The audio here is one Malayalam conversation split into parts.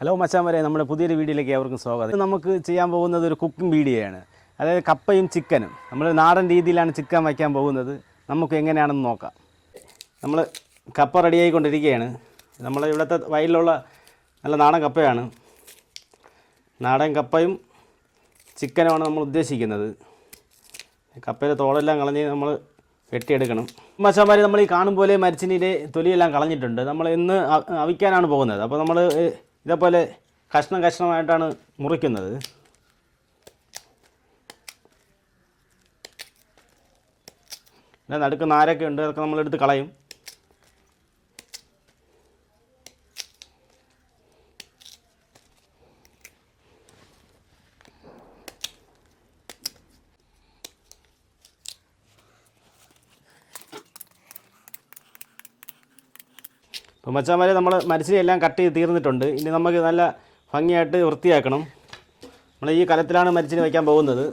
ഹലോ മച്ചാമരെ നമ്മുടെ പുതിയൊരു വീഡിയോയിലേക്ക് അവർക്കും സ്വാഗതം. നമുക്ക് ചെയ്യാൻ പോകുന്നത് ഒരു കുക്കിംഗ് വീഡിയോയാണ് അതായത് കപ്പയും ചിക്കനും. നമ്മൾ നാടൻ രീതിയിലാണ് ചിക്കൻ വയ്ക്കാൻ പോകുന്നത്. നമുക്ക് എങ്ങനെയാണെന്ന് നോക്കാം. നമ്മൾ കപ്പ റെഡിയായിക്കൊണ്ടിരിക്കുകയാണ് നമ്മൾ ഇവിടുത്തെ വയലിലുള്ള നല്ല നാടൻ കപ്പയാണ്. നാടൻ കപ്പയും ചിക്കനുമാണ് നമ്മൾ ഉദ്ദേശിക്കുന്നത്. കപ്പയിലെ തോളെല്ലാം കളഞ്ഞ് നമ്മൾ വെട്ടിയെടുക്കണം. മച്ചാമാരി നമ്മൾ ഈ കാണും പോലെ മരിച്ചിനിയുടെ തൊലിയെല്ലാം കളഞ്ഞിട്ടുണ്ട്. നമ്മൾ ഇന്ന് അവിക്കാനാണ് പോകുന്നത്. അപ്പോൾ നമ്മൾ ഇതേപോലെ കഷ്ണം കഷ്ണമായിട്ടാണ് മുറിക്കുന്നത്. പിന്നെ നടുക്ക് നാരൊക്കെ ഉണ്ട് അതൊക്കെ നമ്മളെടുത്ത് കളയും. അപ്പോൾ മച്ചാമാരെ നമ്മൾ മരച്ചിനെല്ലാം കട്ട് ചെയ്ത് തീർന്നിട്ടുണ്ട്. ഇനി നമുക്ക് നല്ല ഭംഗിയായിട്ട് വൃത്തിയാക്കണം. നമ്മൾ ഈ കലത്തിലാണ് മരിച്ചിരി വയ്ക്കാൻ പോകുന്നത്.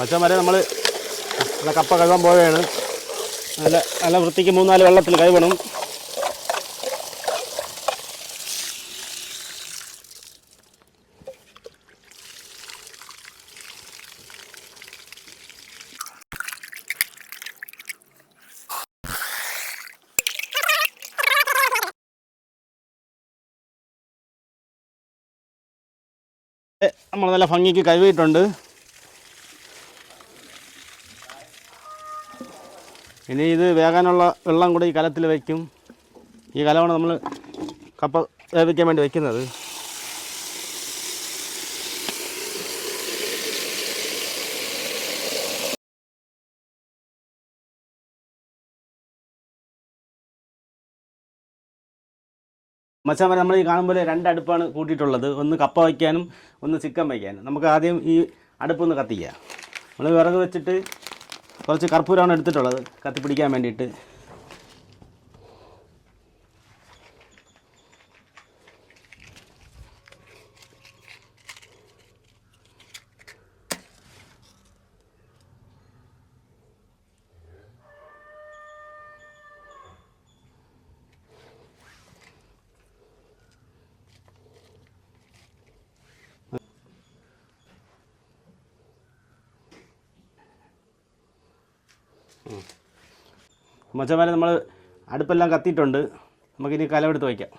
മച്ചാമാരെ നമ്മൾ നല്ല കപ്പ കഴുകാൻ പോവുകയാണ്. നല്ല നല്ല വൃത്തിക്ക് മൂന്നാൽ വെള്ളത്തിൽ കഴുകണം. നമ്മൾ നല്ല ഭംഗിക്ക് കഴുകിയിട്ടുണ്ട്. ഇനി ഇത് വേകാനുള്ള വെള്ളം കൂടെ ഈ കലത്തിൽ വയ്ക്കും ഈ കലമാണ് നമ്മൾ കപ്പ വേവിക്കാൻ വേണ്ടി വയ്ക്കുന്നത് മച്ചാൻ നമ്മൾ ഈ കാണുമ്പോൾ രണ്ട് അടുപ്പാണ് കൂട്ടിയിട്ടുള്ളത്. ഒന്ന് കപ്പ വയ്ക്കാനും ഒന്ന് ചിക്കൻ വയ്ക്കാനും. നമുക്ക് ആദ്യം ഈ അടുപ്പൊന്ന് കത്തിക്കുക നമ്മൾ വിറക് വെച്ചിട്ട് കുറച്ച് കർപ്പൂരമാണ് എടുത്തിട്ടുള്ളത്. കത്തിപ്പിടിക്കാൻ വേണ്ടിയിട്ട്. മച്ചന്മാരെ നമ്മൾ അടുപ്പെല്ലാം കത്തിയിട്ടുണ്ട്. നമുക്കിനി കലമെടുത്ത് വയ്ക്കാം.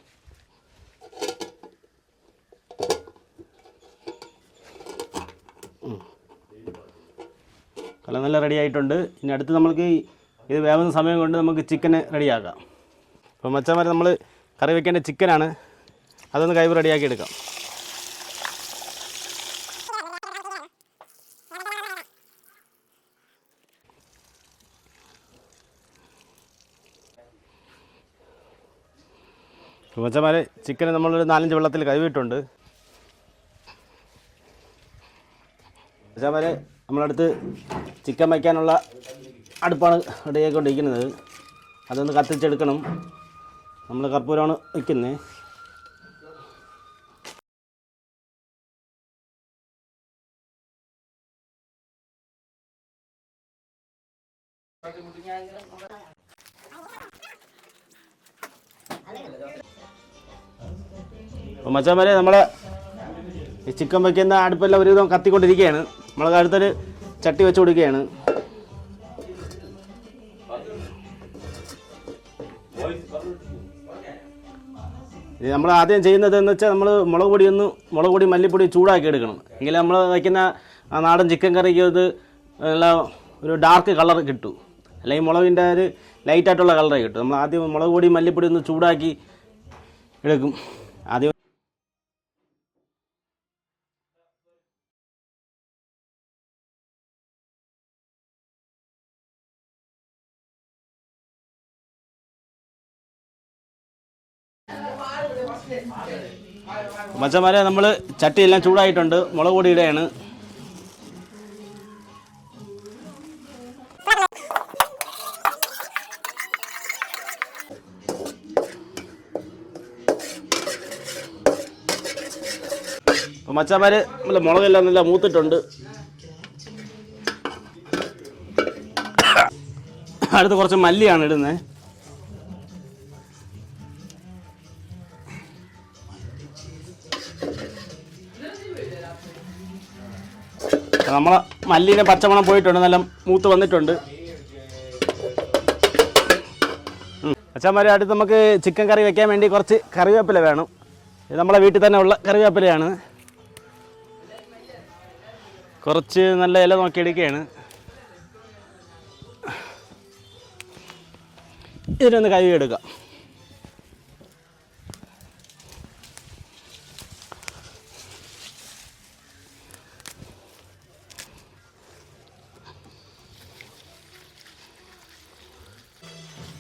കലം നല്ല റെഡി ആയിട്ടുണ്ട്. ഇനി അടുത്ത് നമുക്ക് ഈ ഇത് വേവുന്ന സമയം കൊണ്ട് നമുക്ക് ചിക്കന് റെഡിയാക്കാം അപ്പോൾ മച്ചമാരെ നമ്മൾ കറി വയ്ക്കേണ്ട ചിക്കനാണ് അതൊന്ന് കൈവ് റെഡിയാക്കി എടുക്കാം. മച്ചന്മാരെ ചിക്കൻ നമ്മളൊരു നാലഞ്ച് വെള്ളത്തിൽ കഴുകിയിട്ടുണ്ട്. മച്ചന്മാരെ നമ്മളടുത്ത് ചിക്കൻ വയ്ക്കാനുള്ള അടുപ്പാണ് റെഡിയാക്കിക്കൊണ്ടിരിക്കുന്നത് അതൊന്ന് കത്തിച്ചെടുക്കണം. നമ്മൾ കർപ്പൂരമാണ് വയ്ക്കുന്നത്. അപ്പോൾ മച്ചാമാരെ നമ്മളെ ഈ ചിക്കൻ വയ്ക്കുന്ന അടുപ്പെല്ലാം ഒരുവിധം കത്തിക്കൊണ്ടിരിക്കുകയാണ്. നമ്മൾ അടുത്തൊരു ചട്ടി വെച്ച് കൊടുക്കുകയാണ്. നമ്മൾ ആദ്യം ചെയ്യുന്നത് എന്ന് വെച്ചാൽ നമ്മൾ മുളക് പൊടി ഒന്ന് മുളക് പൊടി മല്ലിപ്പൊടി ചൂടാക്കി എടുക്കണം. എങ്കിൽ നമ്മൾ വയ്ക്കുന്ന ആ നാടൻ ചിക്കൻ കറിക്ക് അത് നല്ല ഒരു ഡാർക്ക് കളർ കിട്ടും. അല്ലെങ്കിൽ മുളകിന്റെ ഒരു ലൈറ്റായിട്ടുള്ള കളറേ കിട്ടും. നമ്മൾ ആദ്യം മുളക് പൊടി മല്ലിപ്പൊടി ഒന്ന് ചൂടാക്കി എടുക്കും. ആദ്യം മച്ചന്മാരെ നമ്മൾ ചട്ടിയെല്ലാം ചൂടായിട്ടുണ്ട്. മുളക് പൊടി ഇടുകയാണ്. അപ്പോൾ മച്ചാമാര് നല്ല മുളകെല്ലാം നല്ല മൂത്തിട്ടുണ്ട്. അടുത്ത് കുറച്ച് മല്ലിയാണ് ഇടുന്നത്. നമ്മളെ മല്ലിനെ പച്ചമണം പോയിട്ടുണ്ട് നല്ല മൂത്ത് വന്നിട്ടുണ്ട്. അച്ഛന്മാരെ അടുത്ത് നമുക്ക് ചിക്കൻ കറി വെക്കാൻ വേണ്ടി കുറച്ച് കറിവേപ്പില വേണം. ഇത് നമ്മളെ വീട്ടിൽ തന്നെ ഉള്ള കറിവേപ്പിലയാണ്. കുറച്ച് നല്ല ഇല നോക്കി എടുക്കുകയാണ് ഇതിനൊന്ന് കഴുകി എടുക്കാം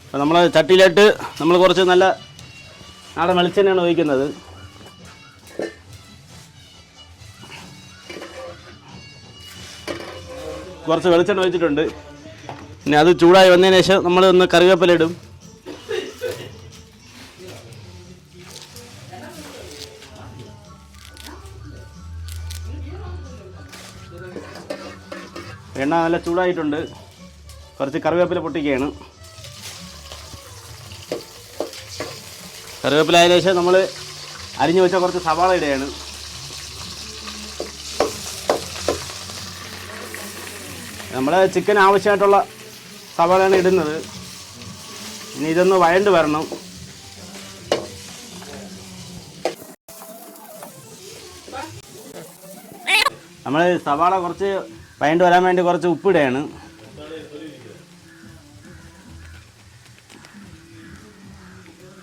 അപ്പോൾ നമ്മൾ ചട്ടിയിലിട്ട് നമ്മൾ കുറച്ച് നല്ല നാടൻ വെളിച്ചെണ്ണയാണ് ഒഴിക്കുന്നത്. കുറച്ച് വെളിച്ചെണ്ണ ഒഴിച്ചിട്ടുണ്ട്. പിന്നെ അത് ചൂടായി വന്നതിന് ശേഷം നമ്മൾ ഒന്ന് കറിവേപ്പില ഇടും. എണ്ണ നല്ല ചൂടായിട്ടുണ്ട്. കുറച്ച് കറിവേപ്പില പൊട്ടിക്കുകയാണ്. കറിവേപ്പില ആയതിനു ശേഷം നമ്മൾ അരിഞ്ഞു വെച്ച കുറച്ച് സവാള ഇടുകയാണ്. നമ്മൾ ചിക്കൻ ആവശ്യമായിട്ടുള്ള സവാളയാണ് ഇടുന്നത്. ഇനി ഇതൊന്ന് വഴണ്ട് വരണം. നമ്മൾ സവാള കുറച്ച് വഴണ്ട് വരാൻ വേണ്ടി കുറച്ച് ഉപ്പിടുകയാണ്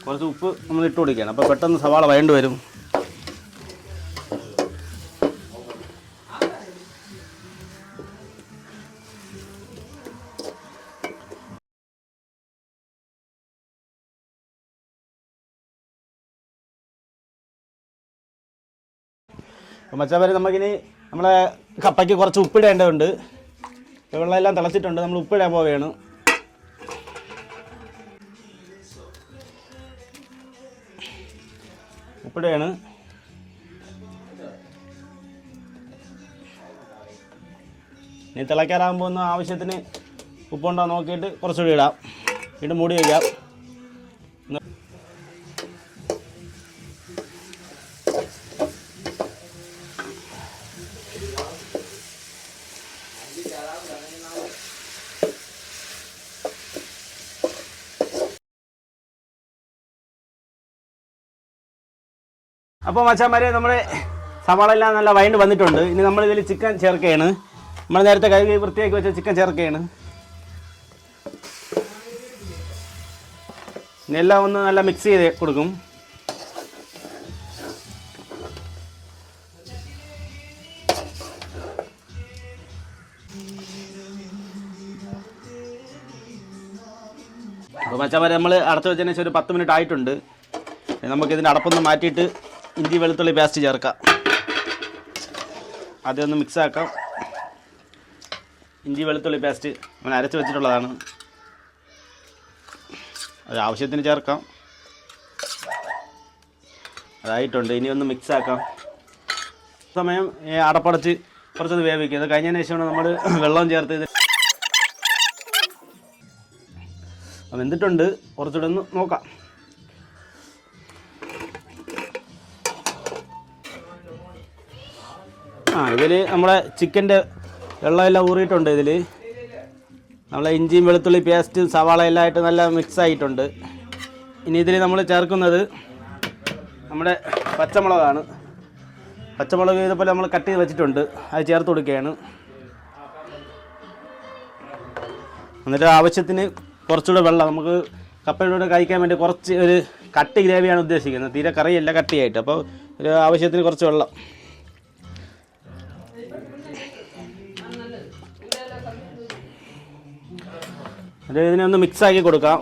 കുറച്ച് ഉപ്പ് നമ്മൾ ഇട്ട് കൊടുക്കുകയാണ്. അപ്പോൾ പെട്ടെന്ന് സവാള വയണ്ട് വരും. അപ്പം മച്ചാമാര് നമുക്കിനി നമ്മളെ കപ്പയ്ക്ക് കുറച്ച് ഉപ്പിടേണ്ടതുണ്ട്. വെള്ളമെല്ലാം തിളച്ചിട്ടുണ്ട്. നമ്മൾ ഉപ്പിടാൻ പോവുകയാണ്. ഉപ്പിടുകയാണ് ഇനി തിളയ്ക്കാറാകുമ്പോൾ ഒന്ന് ആവശ്യത്തിന് ഉപ്പുണ്ടോ നോക്കിയിട്ട് കുറച്ചുകൂടി ഇടാം വീണ്ടും മൂടി വയ്ക്കാം. അപ്പോൾ മച്ചാമാരെ നമ്മുടെ സവാള എല്ലാം നല്ല വൈൻഡ് വന്നിട്ടുണ്ട്. ഇനി നമ്മൾ ഇതിൽ ചിക്കൻ ചേർക്കുകയാണ് നമ്മൾ നേരത്തെ കഴുകി വൃത്തിയാക്കി വെച്ച ചിക്കൻ ചേർക്കുകയാണ് എല്ലാം ഒന്ന് നല്ല മിക്സ് ചെയ്ത് കൊടുക്കും. അപ്പോൾ മച്ചാമാരെ നമ്മൾ അടച്ചു വെച്ചതിന് ശേഷം ഒരു പത്ത് മിനിറ്റ് ആയിട്ടുണ്ട്. നമുക്കിതിന്റെ അടപ്പൊന്ന് മാറ്റിയിട്ട് ഇഞ്ചി വെളുത്തുള്ളി പേസ്റ്റ് ചേർക്കാം. ആദ്യം ഒന്ന് മിക്സ് ആക്കാം. ഇഞ്ചി വെളുത്തുള്ളി പേസ്റ്റ് നമ്മൾ അരച്ച് വെച്ചിട്ടുള്ളതാണ്. അത് ആവശ്യത്തിന് ചേർക്കാം. അതായിട്ടുണ്ട്. ഇനി ഒന്ന് മിക്സ് ആക്കാം. സമയം അടപ്പടച്ച് കുറച്ചത് വേവിക്കുക. അത് കഴിഞ്ഞതിന് ശേഷമാണ് നമ്മൾ വെള്ളം ചേർത്ത് ഇത് വെന്തിട്ടുണ്ട്. കുറച്ചുകൂടെ ഒന്ന് നോക്കാം. ആ ഇതിൽ നമ്മളെ ചിക്കന്റെ വെള്ളമെല്ലാം ഊറിയിട്ടുണ്ട് ഇതിൽ നമ്മളെ ഇഞ്ചിയും വെളുത്തുള്ളി പേസ്റ്റും സവാള എല്ലാം ആയിട്ട് നല്ല മിക്സ് ആയിട്ടുണ്ട് ഇനി ഇതിൽ നമ്മൾ ചേർക്കുന്നത് നമ്മുടെ പച്ചമുളകാണ്. പച്ചമുളക് ഇതുപോലെ നമ്മൾ കട്ട് ചെയ്ത് വെച്ചിട്ടുണ്ട്. അത് ചേർത്ത് കൊടുക്കുകയാണ്. എന്നിട്ട് ആവശ്യത്തിന് കുറച്ചുകൂടെ വെള്ളം. നമുക്ക് കപ്പയിലൂടെ കഴിക്കാൻ വേണ്ടി കുറച്ച് ഒരു കട്ടി ഗ്രേവിയാണ് ഉദ്ദേശിക്കുന്നത്. തീരെ കറിയല്ല കട്ടിയായിട്ട്. അപ്പോൾ ഒരു ആവശ്യത്തിന് കുറച്ച് വെള്ളം. ഇതിനെ ഒന്ന് മിക്സ് ആക്കി കൊടുക്കാം.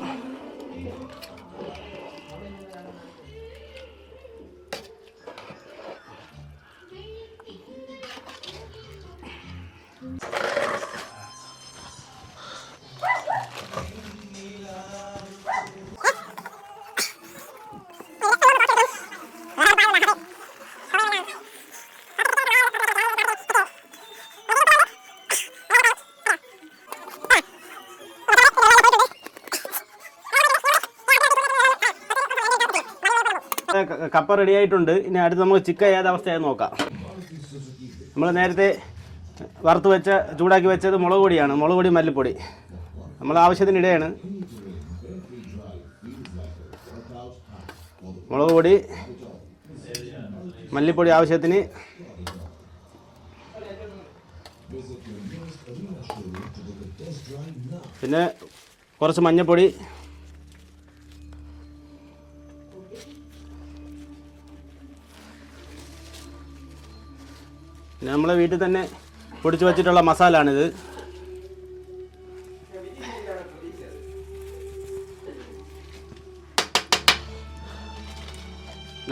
കപ്പ റെഡി ആയിട്ടുണ്ട്. ഇനി അടുത്ത് നമുക്ക് ചിക്കൻ ഏത് അവസ്ഥയായി നോക്കാം. നമ്മൾ നേരത്തെ വറുത്ത് വെച്ച ചൂടാക്കി വെച്ചത് മുളക് പൊടിയാണ്. മുളക് പൊടി മല്ലിപ്പൊടി. നമ്മൾ ആവശ്യത്തിനിടെയാണ്. മുളക് പൊടി മല്ലിപ്പൊടി ആവശ്യത്തിന്. പിന്നെ കുറച്ച് മഞ്ഞൾപ്പൊടി പിന്നെ നമ്മളെ വീട്ടിൽ തന്നെ പൊടിച്ചു വച്ചിട്ടുള്ള മസാലയാണിത്.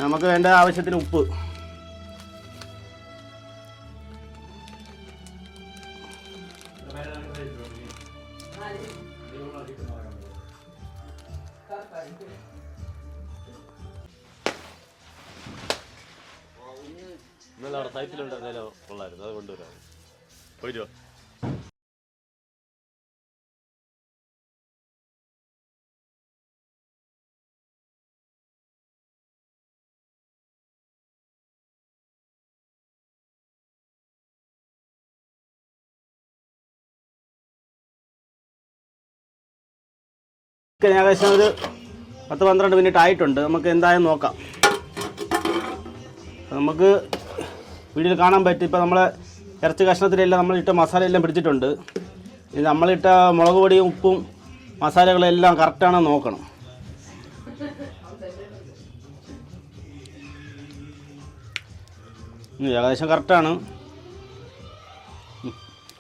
നമുക്ക് വേണ്ട ആവശ്യത്തിന് ഉപ്പ്. സൈറ്റിലുണ്ടായിരുന്നല്ലോ കൊള്ളായിരുന്നു. അത് കൊണ്ടുവരാം ചിക്കൻ ഏകദേശം ഒരു പത്ത് പന്ത്രണ്ട് മിനിറ്റ് ആയിട്ടുണ്ട്. നമുക്ക് എന്തായാലും നോക്കാം. നമുക്ക് വീഡിയോയിൽ കാണാൻ പറ്റും. ഇപ്പോൾ നമ്മൾ ഇറച്ചി കഷ്ണത്തിലെല്ലാം നമ്മളിട്ട ഇട്ട മസാല എല്ലാം പിടിച്ചിട്ടുണ്ട്. ഇനി നമ്മളിട്ട മുളക് പൊടിയും ഉപ്പും മസാലകളെല്ലാം കറക്റ്റാണെന്ന് നോക്കണം. ഏകദേശം കറക്റ്റാണ്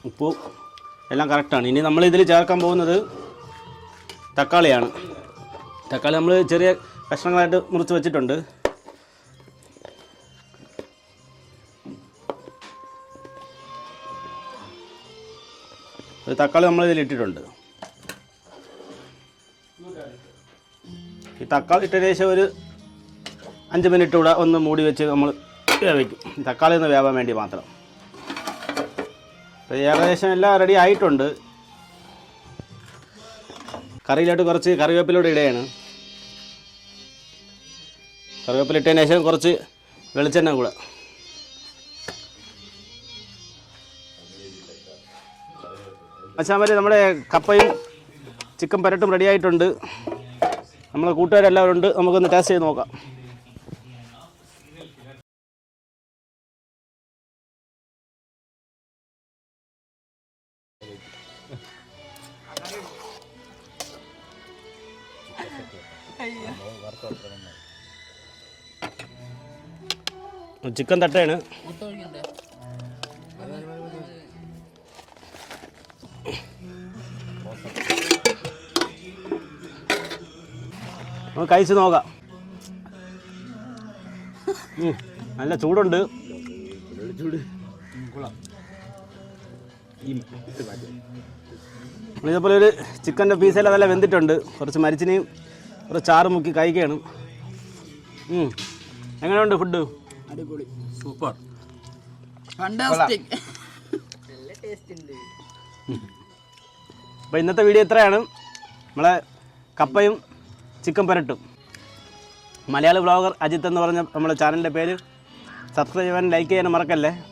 ഉപ്പും എല്ലാം കറക്റ്റാണ് ഇനി നമ്മൾ ഇതിൽ ചേർക്കാൻ പോകുന്നത് തക്കാളിയാണ്. തക്കാളി നമ്മൾ ചെറിയ കഷ്ണങ്ങളായിട്ട് മുറിച്ച് വെച്ചിട്ടുണ്ട്. ഒരു തക്കാളി നമ്മൾ ഇതിൽ ഇട്ടിട്ടുണ്ട്. ഈ തക്കാളി ഇട്ട ശേഷം ഒരു അഞ്ച് മിനിറ്റ് കൂടെ ഒന്ന് മൂടി വെച്ച് നമ്മൾ വേവിക്കും. തക്കാളി ഒന്ന് വേവാൻ വേണ്ടി മാത്രം. ഏകദേശം എല്ലാം റെഡി ആയിട്ടുണ്ട്. കറിയിലോട്ട് കുറച്ച് കറിവേപ്പിലൂടെ ഇടുകയാണ് കറിവേപ്പില ഇട്ടതിന് ശേഷം കുറച്ച് വെളിച്ചെണ്ണ കൂടെ. അച്ഛാമര് നമ്മുടെ കപ്പയും ചിക്കൻ പരട്ടും റെഡി ആയിട്ടുണ്ട്. നമ്മളെ കൂട്ടുകാരെല്ലാവരും ഉണ്ട്. നമുക്കൊന്ന് ടേസ്റ്റ് ചെയ്ത് നോക്കാം. ചിക്കൻ തട്ടയാണ്. നമുക്ക് കഴിച്ച് നോക്കാം. നല്ല ചൂടുണ്ട്. ഇതേപോലെ ഒരു ചിക്കന്റെ പീസെല്ലാം നല്ല വെന്തിട്ടുണ്ട്. കുറച്ച് മരിച്ചിനെയും കുറച്ച് ചാറ് മുക്കി കഴിക്കുകയാണ്. എങ്ങനെയുണ്ട് ഫുഡ് അടിപൊളി. സൂപ്പർ. അപ്പം അപ്പോൾ ഇന്നത്തെ വീഡിയോ ഇത്രയാണ്. നമ്മളെ കപ്പയും ചിക്കൻ പരട്ടും. മലയാള ബ്ലോഗർ അജിത്ത് എന്ന് പറഞ്ഞ നമ്മുടെ ചാനലിന്റെ പേര്. സബ്സ്ക്രൈബ് ചെയ്യാൻ ലൈക്ക് ചെയ്യാൻ മറക്കല്ലേ?